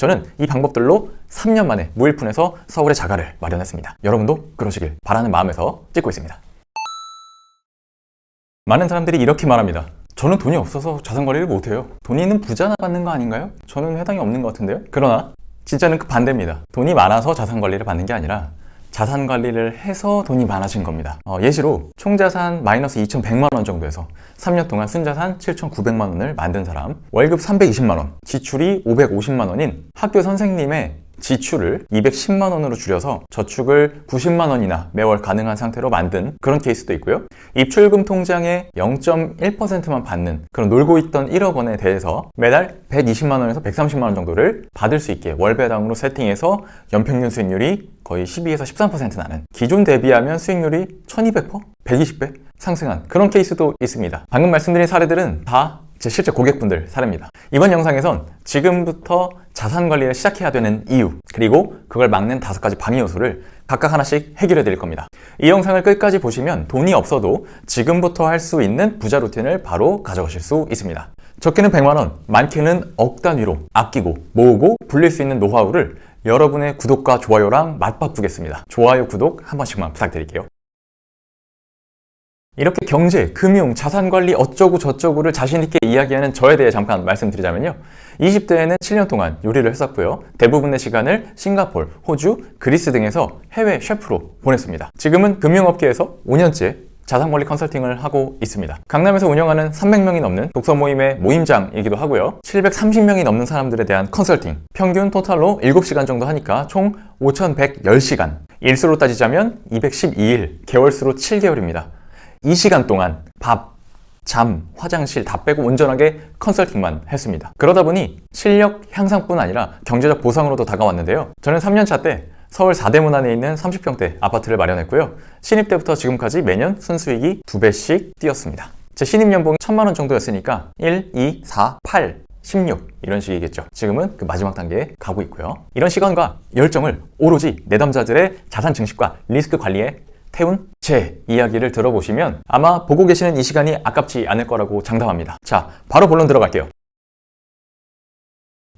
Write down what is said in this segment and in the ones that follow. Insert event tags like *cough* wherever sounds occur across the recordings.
저는 이 방법들로 3년 만에 무일푼에서 서울의 자가를 마련했습니다. 여러분도 그러시길 바라는 마음에서 찍고 있습니다. 많은 사람들이 이렇게 말합니다. 저는 돈이 없어서 자산 관리를 못해요. 돈이 있는 부자나 받는 거 아닌가요? 저는 해당이 없는 것 같은데요. 그러나 진짜는 그 반대입니다. 돈이 많아서 자산 관리를 받는 게 아니라 자산 관리를 해서 돈이 많아진 겁니다. 어, 예시로 총 자산 마이너스 2,100만 원 정도에서 3년 동안 순자산 7,900만 원을 만든 사람, 월급 320만 원, 지출이 550만 원인 학교 선생님의 지출을 210만 원으로 줄여서 저축을 90만 원이나 매월 가능한 상태로 만든 그런 케이스도 있고요. 입출금 통장의 0.1%만 받는 그런 놀고 있던 1억 원에 대해서 매달 120만 원에서 130만 원 정도를 받을 수 있게 월배당으로 세팅해서 연평균 수익률이 거의 12에서 13% 나는 기존 대비하면 수익률이 1200%? 120배? 상승한 그런 케이스도 있습니다. 방금 말씀드린 사례들은 다 제 실제 고객분들 사례입니다. 이번 영상에선 지금부터 자산 관리를 시작해야 되는 이유, 그리고 그걸 막는 다섯 가지 방해 요소를 각각 하나씩 해결해 드릴 겁니다. 이 영상을 끝까지 보시면 돈이 없어도 지금부터 할 수 있는 부자 루틴을 바로 가져가실 수 있습니다. 적게는 100만원, 많게는 억 단위로 아끼고 모으고 불릴 수 있는 노하우를 여러분의 구독과 좋아요랑 맞바꾸겠습니다. 좋아요, 구독 한 번씩만 부탁드릴게요. 이렇게 경제, 금융, 자산관리 어쩌고 저쩌고를 자신있게 이야기하는 저에 대해 잠깐 말씀드리자면요. 20대에는 7년 동안 요리를 했었고요. 대부분의 시간을 싱가폴, 호주, 그리스 등에서 해외 셰프로 보냈습니다. 지금은 금융업계에서 5년째 자산관리 컨설팅을 하고 있습니다. 강남에서 운영하는 300명이 넘는 독서 모임의 모임장이기도 하고요. 730명이 넘는 사람들에 대한 컨설팅. 평균 토탈로 7시간 정도 하니까 총 5,110시간. 일수로 따지자면 212일, 개월수로 7개월입니다. 이 시간 동안 밥, 잠, 화장실 다 빼고 온전하게 컨설팅만 했습니다. 그러다 보니 실력 향상뿐 아니라 경제적 보상으로도 다가왔는데요. 저는 3년차 때 서울 4대문 안에 있는 30평대 아파트를 마련했고요. 신입 때부터 지금까지 매년 순수익이 2배씩 뛰었습니다. 제 신입 연봉이 1000만 원 정도였으니까 1, 2, 4, 8, 16 이런 식이겠죠. 지금은 그 마지막 단계에 가고 있고요. 이런 시간과 열정을 오로지 내담자들의 자산 증식과 리스크 관리에 태운 제 이야기를 들어보시면 아마 보고 계시는 이 시간이 아깝지 않을 거라고 장담합니다. 자, 바로 본론 들어갈게요.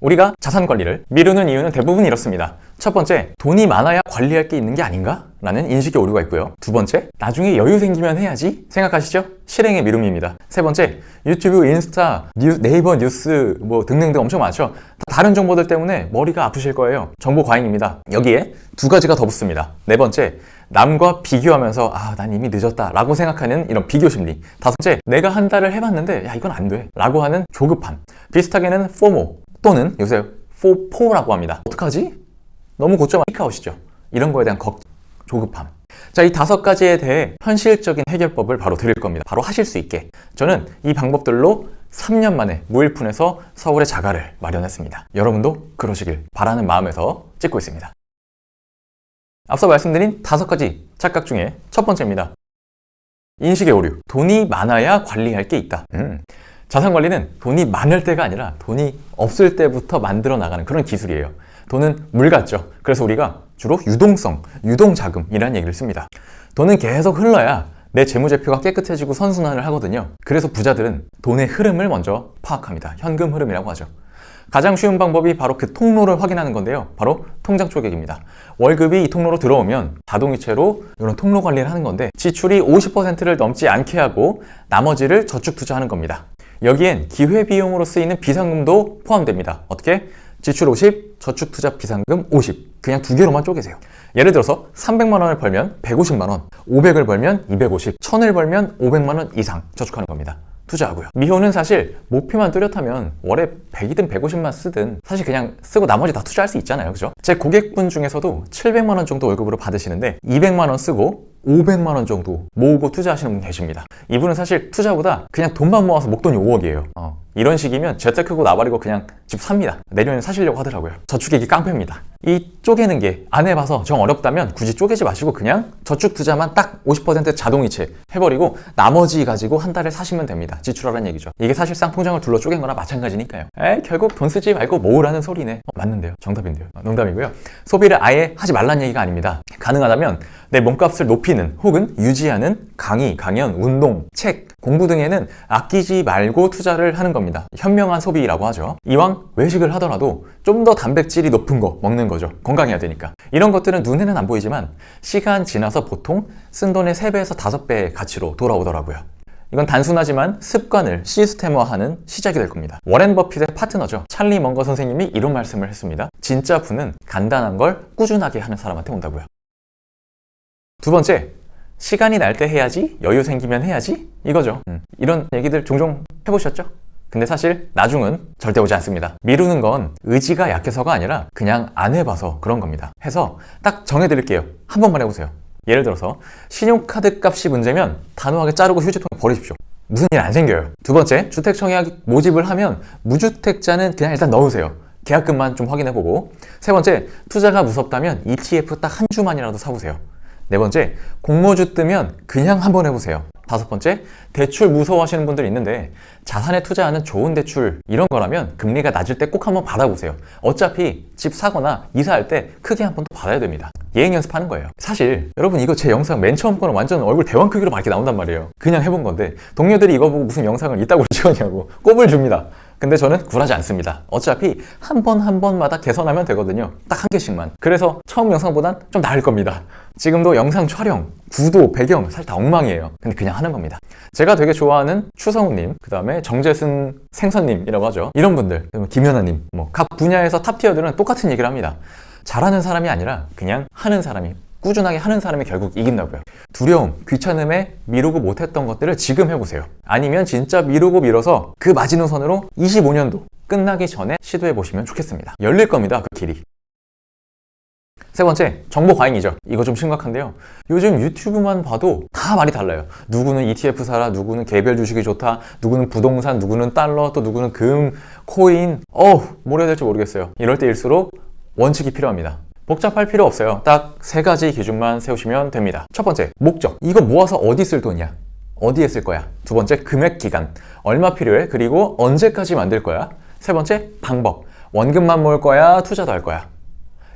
우리가 자산 관리를 미루는 이유는 대부분 이렇습니다. 첫 번째, 돈이 많아야 관리할 게 있는 게 아닌가? 라는 인식의 오류가 있고요. 두 번째, 나중에 여유 생기면 해야지 생각하시죠? 실행의 미rum입니다. 세 번째, 유튜브, 인스타, 뉴, 네이버 뉴스 뭐 등등등 엄청 많죠? 다른 정보들 때문에 머리가 아프실 거예요. 정보 과잉입니다. 여기에 두 가지가 더 붙습니다. 네 번째, 남과 비교하면서 아, 난 이미 늦었다 라고 생각하는 이런 비교 심리. 다섯째, 내가 한 달을 해봤는데 야, 이건 안 돼. 라고 하는 조급함. 비슷하게는 포모 또는 요새 포포라고 합니다. 어떡하지? 너무 고점 피크아웃이죠. 이런 거에 대한 걱정, 조급함. 자, 이 다섯 가지에 대해 현실적인 해결법을 바로 드릴 겁니다. 바로 하실 수 있게. 저는 이 방법들로 3년 만에 무일푼에서 서울의 자가를 마련했습니다. 여러분도 그러시길 바라는 마음에서 찍고 있습니다. 앞서 말씀드린 다섯 가지 착각 중에 첫 번째입니다. 인식의 오류. 돈이 많아야 관리할 게 있다. 음. 자산 관리는 돈이 많을 때가 아니라 돈이 없을 때부터 만들어 나가는 그런 기술이에요. 돈은 물 같죠. 그래서 우리가 주로 유동성, 유동자금이라는 얘기를 씁니다. 돈은 계속 흘러야 내 재무제표가 깨끗해지고 선순환을 하거든요. 그래서 부자들은 돈의 흐름을 먼저 파악합니다. 현금 흐름이라고 하죠. 가장 쉬운 방법이 바로 그 통로를 확인하는 건데요. 바로 통장 쪼개기입니다. 월급이 이 통로로 들어오면 자동이체로 이런 통로 관리를 하는 건데 지출이 50%를 넘지 않게 하고 나머지를 저축 투자하는 겁니다. 여기엔 기회비용으로 쓰이는 비상금도 포함됩니다. 어떻게? 지출 50, 저축 투자 비상금 50. 그냥 두 개로만 쪼개세요. 예를 들어서 300만 원을 벌면 150만 원, 500을 벌면 250, 1000을 벌면 500만 원 이상 저축하는 겁니다. 투자하고요. 미호는 사실 목표만 뚜렷하면 월에 100이든 150만 쓰든 사실 그냥 쓰고 나머지 다 투자할 수 있잖아요. 그죠? 제 고객분 중에서도 700만 원 정도 월급으로 받으시는데 200만 원 쓰고 500만 원 정도 모으고 투자하시는 분 계십니다. 이분은 사실 투자보다 그냥 돈만 모아서 목돈이 5억이에요. 어, 이런 식이면 재테 크고 나발이고 그냥 집 삽니다. 내년에 사시려고 하더라고요. 저축액이 깡패입니다. 이 쪼개는 게 안 해봐서 정 어렵다면 굳이 쪼개지 마시고 그냥 저축 투자만 딱 50% 자동이체 해버리고 나머지 가지고 한 달에 사시면 됩니다. 지출하라는 얘기죠. 이게 사실상 통장을 둘러 쪼갠 거나 마찬가지니까요. 에이, 결국 돈 쓰지 말고 모으라는 소리네. 어, 맞는데요. 정답인데요. 어, 농담이고요. 소비를 아예 하지 말라는 얘기가 아닙니다. 가능하다면 내 몸값을 높이 지키는 혹은 유지하는 강의, 강연, 운동, 책, 공부 등에는 아끼지 말고 투자를 하는 겁니다. 현명한 소비라고 하죠. 이왕 외식을 하더라도 좀 더 단백질이 높은 거 먹는 거죠. 건강해야 되니까. 이런 것들은 눈에는 안 보이지만 시간 지나서 보통 쓴 돈의 3배에서 5배의 가치로 돌아오더라고요. 이건 단순하지만 습관을 시스템화하는 시작이 될 겁니다. 워렌 버핏의 파트너죠. 찰리 먼거 선생님이 이런 말씀을 했습니다. 진짜 부는 간단한 걸 꾸준하게 하는 사람한테 온다고요. 두 번째, 시간이 날 때 해야지, 여유 생기면 해야지, 이거죠. 음, 이런 얘기들 종종 해보셨죠? 근데 사실 나중은 절대 오지 않습니다. 미루는 건 의지가 약해서가 아니라 그냥 안 해봐서 그런 겁니다. 해서 딱 정해드릴게요. 한 번만 해보세요. 예를 들어서 신용카드 값이 문제면 단호하게 자르고 휴지통에 버리십시오. 무슨 일 안 생겨요. 두 번째, 주택 청약 모집을 하면 무주택자는 그냥 일단 넣으세요. 계약금만 좀 확인해보고. 세 번째, 투자가 무섭다면 ETF 딱 한 주만이라도 사보세요. 네 번째, 공모주 뜨면 그냥 한번 해보세요. 다섯 번째, 대출 무서워하시는 분들 있는데 자산에 투자하는 좋은 대출 이런 거라면 금리가 낮을 때 꼭 한번 받아보세요. 어차피 집 사거나 이사할 때 크게 한 번 더 받아야 됩니다. 예행 연습하는 거예요. 사실 여러분 이거 제 영상 맨 처음 거는 완전 얼굴 대왕 크기로 막 이렇게 나온단 말이에요. 그냥 해본 건데 동료들이 이거 보고 무슨 영상을 이따구로 찍었냐고 *laughs* 꼽을 줍니다. 근데 저는 굴하지 않습니다. 어차피 한번한 번마다 개선하면 되거든요. 딱 한 개씩만. 그래서 처음 영상보단 좀 나을 겁니다. 지금도 영상 촬영, 구도, 배경 사실 다 엉망이에요. 근데 그냥 하는 겁니다. 제가 되게 좋아하는 추성우님, 그 다음에 정재승 생선님이라고 하죠. 이런 분들, 김연아님, 뭐 각 분야에서 탑티어들은 똑같은 얘기를 합니다. 잘하는 사람이 아니라 그냥 하는 사람이 꾸준하게 하는 사람이 결국 이긴다고요. 두려움, 귀찮음에 미루고 못했던 것들을 지금 해보세요. 아니면 진짜 미루고 미뤄서 그 마지노선으로 25년도 끝나기 전에 시도해 보시면 좋겠습니다. 열릴 겁니다, 그 길이. 세 번째, 정보 과잉이죠. 이거 좀 심각한데요. 요즘 유튜브만 봐도 다 말이 달라요. 누구는 ETF 사라, 누구는 개별 주식이 좋다, 누구는 부동산, 누구는 달러, 또 누구는 금, 코인. 어우, 뭘 해야 될지 모르겠어요. 이럴 때일수록 원칙이 필요합니다. 복잡할 필요 없어요. 딱 세 가지 기준만 세우시면 됩니다. 첫 번째, 목적. 이거 모아서 어디 쓸 돈이야? 어디에 쓸 거야? 두 번째, 금액 기간. 얼마 필요해? 그리고 언제까지 만들 거야? 세 번째, 방법. 원금만 모을 거야? 투자도 할 거야?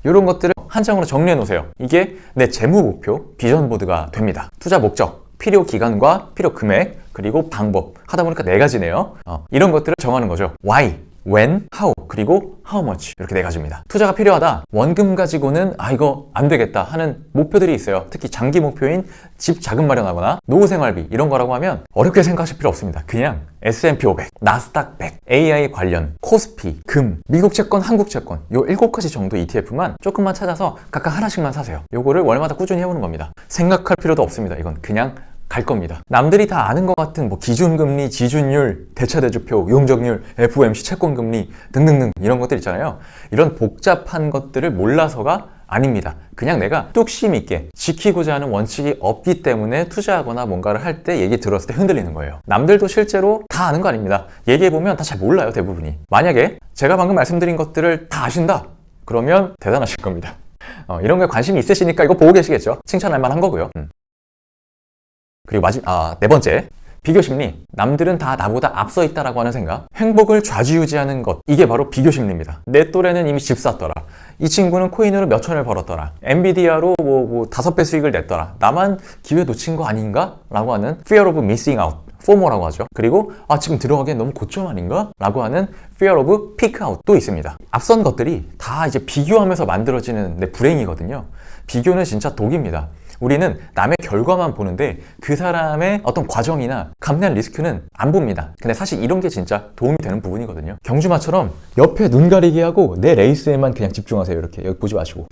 이런 것들을 한 장으로 정리해 놓으세요. 이게 내 재무 목표, 비전 보드가 됩니다. 투자 목적, 필요 기간과 필요 금액, 그리고 방법. 하다 보니까 네 가지네요. 어, 이런 것들을 정하는 거죠. Why, when, how, 그리고 how much 이렇게 네 가지입니다. 투자가 필요하다. 원금 가지고는 아 이거 안 되겠다 하는 목표들이 있어요. 특히 장기 목표인 집 자금 마련하거나 노후 생활비 이런 거라고 하면 어렵게 생각하실 필요 없습니다. 그냥 S&P 500, 나스닥 100, AI 관련, 코스피, 금, 미국 채권, 한국 채권 요 일곱 가지 정도 ETF만 조금만 찾아서 각각 하나씩만 사세요. 요거를 월마다 꾸준히 해오는 겁니다. 생각할 필요도 없습니다. 이건 그냥 갈 겁니다. 남들이 다 아는 것 같은 뭐 기준금리, 지준율, 대차대조표, 용적률, FOMC 채권금리 등등등 이런 것들 있잖아요. 이런 복잡한 것들을 몰라서가 아닙니다. 그냥 내가 뚝심 있게 지키고자 하는 원칙이 없기 때문에 투자하거나 뭔가를 할 때 얘기 들었을 때 흔들리는 거예요. 남들도 실제로 다 아는 거 아닙니다. 얘기해보면 다 잘 몰라요, 대부분이. 만약에 제가 방금 말씀드린 것들을 다 아신다? 그러면 대단하실 겁니다. 어, 이런 거에 관심이 있으시니까 이거 보고 계시겠죠? 칭찬할 만한 거고요. 음. 그리고 마지막, 아, 네 번째. 비교 심리. 남들은 다 나보다 앞서 있다라고 하는 생각. 행복을 좌지우지하는 것. 이게 바로 비교 심리입니다. 내 또래는 이미 집 샀더라. 이 친구는 코인으로 몇 천을 벌었더라. 엔비디아로 뭐, 뭐, 다섯 배 수익을 냈더라. 나만 기회 놓친 거 아닌가? 라고 하는 fear of missing out. 포모라고 하죠. 그리고 아 지금 들어가기엔 너무 고점 아닌가? 라고 하는 fear of peak out도 있습니다. 앞선 것들이 다 이제 비교하면서 만들어지는 내 불행이거든요. 비교는 진짜 독입니다. 우리는 남의 결과만 보는데 그 사람의 어떤 과정이나 감내할 리스크는 안 봅니다. 근데 사실 이런 게 진짜 도움이 되는 부분이거든요. 경주마처럼 옆에 눈 가리기 하고 내 레이스에만 그냥 집중하세요. 이렇게 여기 보지 마시고.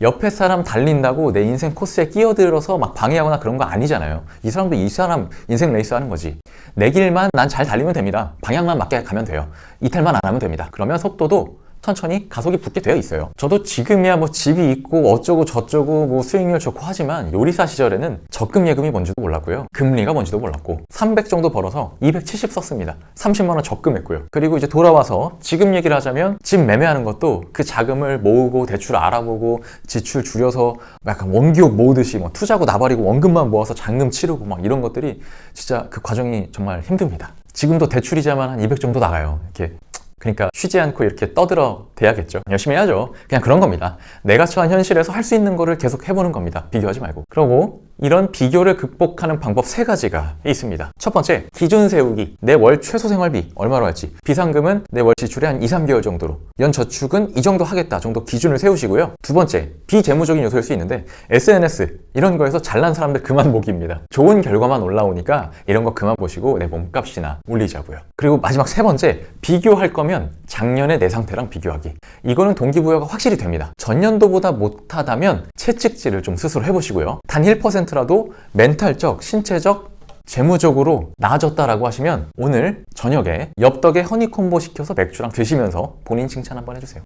옆에 사람 달린다고 내 인생 코스에 끼어들어서 막 방해하거나 그런 거 아니잖아요. 이 사람도 이 사람 인생 레이스 하는 거지. 내 길만 난 잘 달리면 됩니다. 방향만 맞게 가면 돼요. 이탈만 안 하면 됩니다. 그러면 속도도 천천히 가속이 붙게 되어 있어요. 저도 지금이야 뭐 집이 있고 어쩌고 저쩌고 뭐 수익률 좋고 하지만 요리사 시절에는 적금 예금이 뭔지도 몰랐고요. 금리가 뭔지도 몰랐고 300 정도 벌어서 270 썼습니다. 30만 원 적금했고요. 그리고 이제 돌아와서 지금 얘기를 하자면 집 매매하는 것도 그 자금을 모으고 대출 알아보고 지출 줄여서 약간 원기옥 모으듯이 뭐 투자고 나발이고 원금만 모아서 잔금 치르고 막 이런 것들이 진짜 그 과정이 정말 힘듭니다. 지금도 대출이자만 한 200 정도 나가요. 이렇게 그러니까 쉬지 않고 이렇게 떠들어 대야겠죠. 열심히 해야죠. 그냥 그런 겁니다. 내가 처한 현실에서 할 수 있는 거를 계속 해보는 겁니다. 비교하지 말고. 그러고 이런 비교를 극복하는 방법 세 가지가 있습니다. 첫 번째, 기준 세우기. 내 월 최소 생활비 얼마로 할지. 비상금은 내 월 지출의 한 2, 3개월 정도로. 연 저축은 이 정도 하겠다 정도 기준을 세우시고요. 두 번째, 비재무적인 요소일 수 있는데 SNS 이런 거에서 잘난 사람들 그만 보기입니다. 좋은 결과만 올라오니까 이런 거 그만 보시고 내 몸값이나 올리자고요. 그리고 마지막 세 번째, 비교할 거면 작년의 내 상태랑 비교하기. 이거는 동기부여가 확실히 됩니다. 전년도보다 못하다면 채찍질을 좀 스스로 해보시고요. 단 1%라도 멘탈적, 신체적, 재무적으로 나아졌다라고 하시면 오늘 저녁에 엽떡에 허니콤보 시켜서 맥주랑 드시면서 본인 칭찬 한번 해주세요.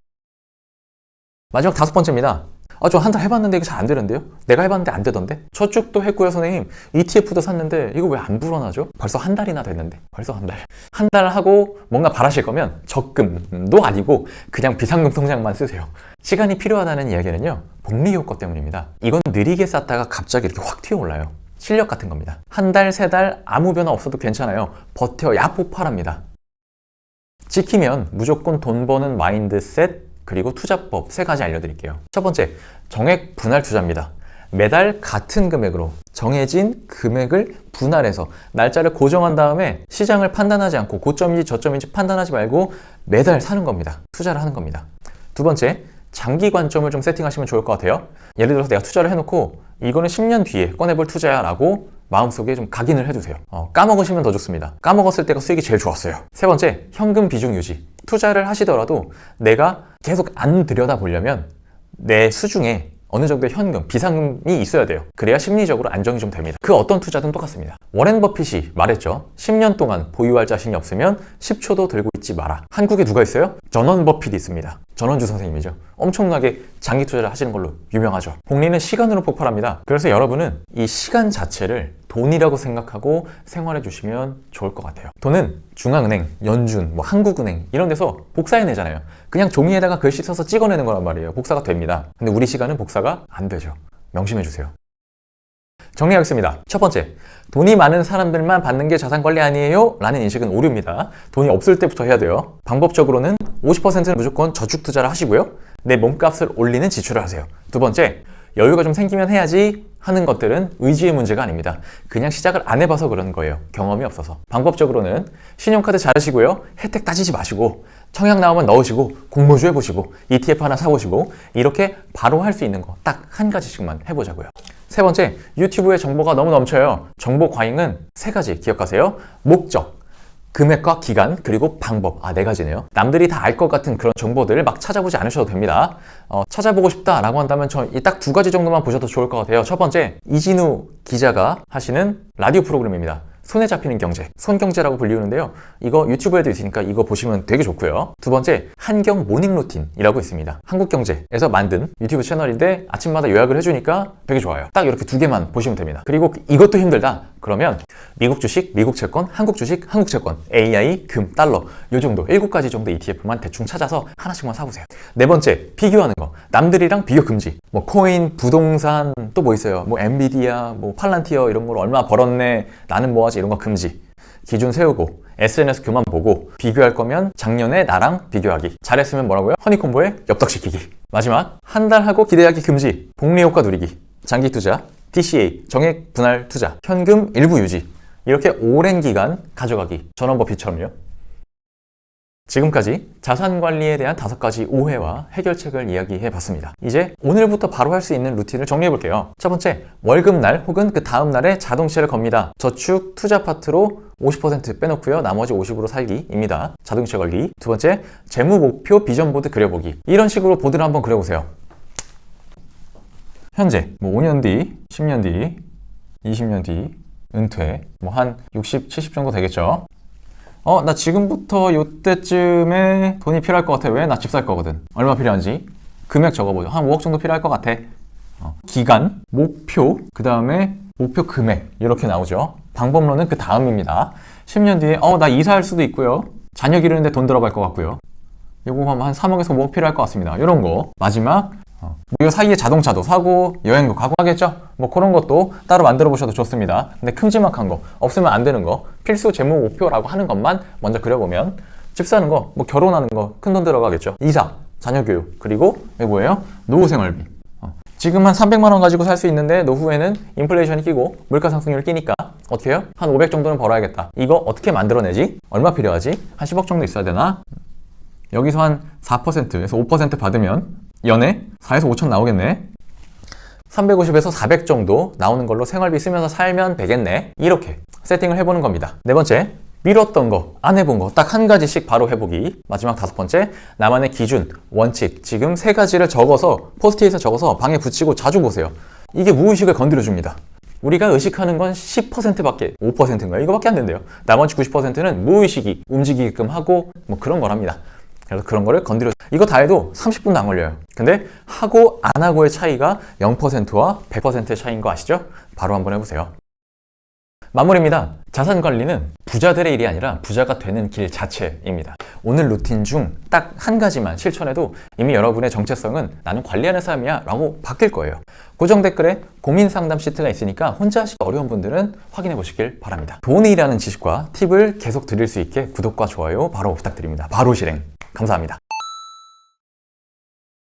마지막 다섯 번째입니다. 아, 저 한 달 해봤는데 이거 잘 안 되는데요? 내가 해봤는데 안 되던데? 저축도 했고요, 선생님. ETF도 샀는데 이거 왜 안 불어나죠? 벌써 한 달이나 됐는데. 벌써 한 달. 한 달 하고 뭔가 바라실 거면 적금도 아니고 그냥 비상금 통장만 쓰세요. 시간이 필요하다는 이야기는요, 복리 효과 때문입니다. 이건 느리게 쌓다가 갑자기 이렇게 확 튀어올라요. 실력 같은 겁니다. 한 달, 세 달 아무 변화 없어도 괜찮아요. 버텨야 폭발합니다. 지키면 무조건 돈 버는 마인드셋 그리고 투자법 세 가지 알려드릴게요. 첫 번째, 정액 분할 투자입니다. 매달 같은 금액으로 정해진 금액을 분할해서 날짜를 고정한 다음에 시장을 판단하지 않고 고점인지 저점인지 판단하지 말고 매달 사는 겁니다. 투자를 하는 겁니다. 두 번째, 장기 관점을 좀 세팅하시면 좋을 것 같아요. 예를 들어서 내가 투자를 해놓고 이거는 10년 뒤에 꺼내볼 투자야 라고 마음속에 좀 각인을 해두세요. 어, 까먹으시면 더 좋습니다. 까먹었을 때가 수익이 제일 좋았어요. 세 번째, 현금 비중 유지. 투자를 하시더라도 내가 계속 안 들여다보려면 내 수중에 어느 정도의 현금, 비상금이 있어야 돼요. 그래야 심리적으로 안정이 좀 됩니다. 그 어떤 투자든 똑같습니다. 워렌 버핏이 말했죠. 10년 동안 보유할 자신이 없으면 10초도 들고 있지 마라. 한국에 누가 있어요? 전원 버핏이 있습니다. 전원주 선생님이죠. 엄청나게 장기 투자를 하시는 걸로 유명하죠. 복리는 시간으로 폭발합니다. 그래서 여러분은 이 시간 자체를 돈이라고 생각하고 생활해 주시면 좋을 것 같아요. 돈은 중앙은행, 연준, 뭐 한국은행 이런 데서 복사해 내잖아요. 그냥 종이에다가 글씨 써서 찍어내는 거란 말이에요. 복사가 됩니다. 근데 우리 시간은 복사가 안 되죠. 명심해 주세요. 정리하겠습니다. 첫 번째, 돈이 많은 사람들만 받는 게 자산 관리 아니에요? 라는 인식은 오류입니다. 돈이 없을 때부터 해야 돼요. 방법적으로는 50%는 무조건 저축 투자를 하시고요. 내 몸값을 올리는 지출을 하세요. 두 번째, 여유가 좀 생기면 해야지 하는 것들은 의지의 문제가 아닙니다. 그냥 시작을 안 해봐서 그런 거예요. 경험이 없어서. 방법적으로는 신용카드 자르시고요. 혜택 따지지 마시고 청약 나오면 넣으시고 공모주 해보시고 ETF 하나 사보시고 이렇게 바로 할 수 있는 거 딱 한 가지씩만 해보자고요. 세 번째, 유튜브에 정보가 너무 넘쳐요. 정보 과잉은 세 가지 기억하세요. 목적, 금액과 기간 그리고 방법 아 네 가지네요 남들이 다 알 것 같은 그런 정보들을 막 찾아보지 않으셔도 됩니다 어, 찾아보고 싶다라고 한다면 저이딱 두 가지 정도만 보셔도 좋을 것 같아요 첫 번째 이진우 기자가 하시는 라디오 프로그램입니다 손에 잡히는 경제, 손경제라고 불리우는데요. 이거 유튜브에도 있으니까 이거 보시면 되게 좋고요. 두 번째, 한경 모닝 루틴이라고 있습니다. 한국경제에서 만든 유튜브 채널인데 아침마다 요약을 해주니까 되게 좋아요. 딱 이렇게 두 개만 보시면 됩니다. 그리고 이것도 힘들다. 그러면 미국 주식, 미국 채권, 한국 주식, 한국 채권, AI, 금, 달러 요 정도 일곱 가지 정도 ETF만 대충 찾아서 하나씩만 사보세요. 네 번째, 비교하는 거. 남들이랑 비교 금지. 뭐 코인, 부동산 또 뭐 있어요. 뭐 엔비디아, 뭐 팔란티어 이런 걸 얼마 벌었네. 나는 뭐 하지 이런 거 금지. 기준 세우고 SNS 그만 보고 비교할 거면 작년에 나랑 비교하기. 잘했으면 뭐라고요? 허니콤보에 엽떡시키기. 마지막 한 달 하고 기대하기 금지. 복리 효과 누리기. 장기 투자, DCA, 정액 분할 투자, 현금 일부 유지. 이렇게 오랜 기간 가져가기. 전원버핏처럼요. 지금까지 자산 관리에 대한 다섯 가지 오해와 해결책을 이야기해 봤습니다. 이제 오늘부터 바로 할 수 있는 루틴을 정리해 볼게요. 첫 번째, 월급날 혹은 그 다음 날에 자동차를 겁니다. 저축 투자 파트로 50% 빼놓고요. 나머지 50으로 살기입니다. 자동차 관리. 두 번째, 재무 목표 비전 보드 그려보기. 이런 식으로 보드를 한번 그려보세요. 현재 뭐 5년 뒤, 10년 뒤, 20년 뒤 은퇴 뭐 한 60, 70 정도 되겠죠. 어, 나 지금부터 요때쯤에 돈이 필요할 것 같아. 왜? 나 집 살 거거든. 얼마 필요한지. 금액 적어보죠. 한 5억 정도 필요할 것 같아. 어, 기간, 목표, 그 다음에 목표 금액. 이렇게 나오죠. 방법론은 그 다음입니다. 10년 뒤에, 어, 나 이사할 수도 있고요. 자녀 기르는데 돈 들어갈 것 같고요. 요거 한 3억에서 5억 필요할 것 같습니다. 이런 거. 마지막, 어, 이 사이에 자동차도 사고 여행도 가고 하겠죠? 뭐 그런 것도 따로 만들어 보셔도 좋습니다. 근데 큼지막한 거, 없으면 안 되는 거, 필수 재무 목표라고 하는 것만 먼저 그려보면 집 사는 거, 뭐 결혼하는 거 큰 돈 들어가겠죠. 이사, 자녀 교육, 그리고 이게 뭐예요? 노후 생활비. 어, 지금 한 300만 원 가지고 살 수 있는데 노후에는 인플레이션이 끼고 물가 상승률 끼니까 어떻게 해요? 한 500 정도는 벌어야겠다. 이거 어떻게 만들어내지? 얼마 필요하지? 한 10억 정도 있어야 되나? 여기서 한 4%에서 5% 받으면 연에 4에서 5천 나오겠네. 350에서 400 정도 나오는 걸로 생활비 쓰면서 살면 되겠네. 이렇게 세팅을 해보는 겁니다. 네 번째, 미뤘던 거, 안 해본 거 딱 한 가지씩 바로 해보기. 마지막 다섯 번째, 나만의 기준, 원칙. 지금 세 가지를 적어서 포스트잇에 적어서 방에 붙이고 자주 보세요. 이게 무의식을 건드려줍니다. 우리가 의식하는 건 10%밖에 5%인가요? 이거밖에 안 된대요. 나머지 90%는 무의식이 움직이게끔 하고 뭐 그런 거랍니다. 그래서 그런 거를 건드려 이거 다 해도 30분도 안 걸려요. 근데 하고 안 하고의 차이가 0%와 100%의 차이인 거 아시죠? 바로 한번 해보세요. 마무리입니다. 자산 관리는 부자들의 일이 아니라 부자가 되는 길 자체입니다. 오늘 루틴 중 딱 한 가지만 실천해도 이미 여러분의 정체성은 나는 관리하는 사람이야 라고 바뀔 거예요. 고정 댓글에 고민 상담 시트가 있으니까 혼자 하시기 어려운 분들은 확인해 보시길 바랍니다. 돈이라는 지식과 팁을 계속 드릴 수 있게 구독과 좋아요 바로 부탁드립니다. 바로 실행. 감사합니다.